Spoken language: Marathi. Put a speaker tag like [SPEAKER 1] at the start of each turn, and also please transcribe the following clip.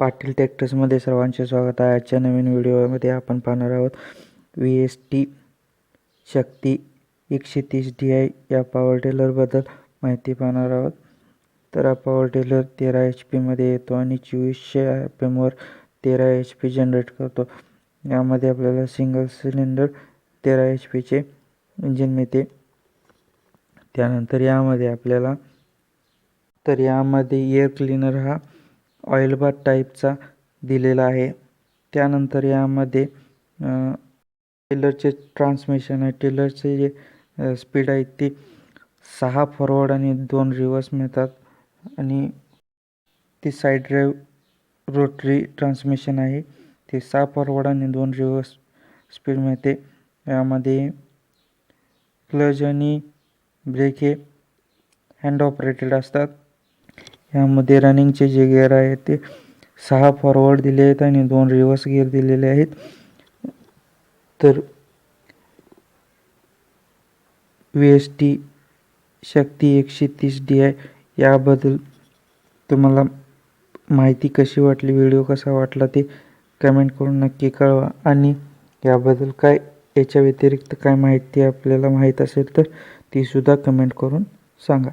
[SPEAKER 1] पाटील ट्रॅक्टर्समध्ये सर्वांचे स्वागत आहे. आजच्या नवीन व्हिडिओमध्ये आपण पाहणार आहोत व्ही एस टी शक्ती एकशे तीस डी आय या पॉवर टेलरबद्दल माहिती पाहणार आहोत. तर हा पॉवर टेलर तेरा एच पीमध्ये येतो आणि चोवीसशे आर पी एमवर तेरा एच पी जनरेट करतो. यामध्ये आपल्याला सिंगल सिलेंडर तेरा एच पीचे इंजिन मिळते. त्यानंतर यामध्ये आपल्याला तर यामध्ये एअर क्लीनर हा ऑइल बाथ टाईपचा दिलेला आहे. त्यानंतर यामध्ये टेलरचे ट्रान्समिशन आहे. टेलरचे जे स्पीड आहे ती सहा फॉरवर्ड आणि दोन रिवर्स मिळतात. आणि ती साईड ड्राईव्ह रोटरी ट्रान्समिशन आहे. ते सहा फॉरवर्ड आणि दोन रिवर्स स्पीड मिळते. यामध्ये क्लज आणि ब्रेक हे हँड ऑपरेटेड असतात. यामध्ये रनिंगचे जे गियर आहेत ते सहा फॉरवर्ड दिले आहेत आणि दोन रिव्हर्स गिअर दिलेले आहेत. तर वी एस टी शक्ती एकशे तीस डी आय याबद्दल तुम्हाला माहिती कशी वाटली व्हिडिओ कसा वाटला ते कमेंट करून नक्की कळवा. आणि याबद्दल काय याच्या व्यतिरिक्त काय माहिती आपल्याला माहीत असेल तर तीसुद्धा कमेंट करून सांगा.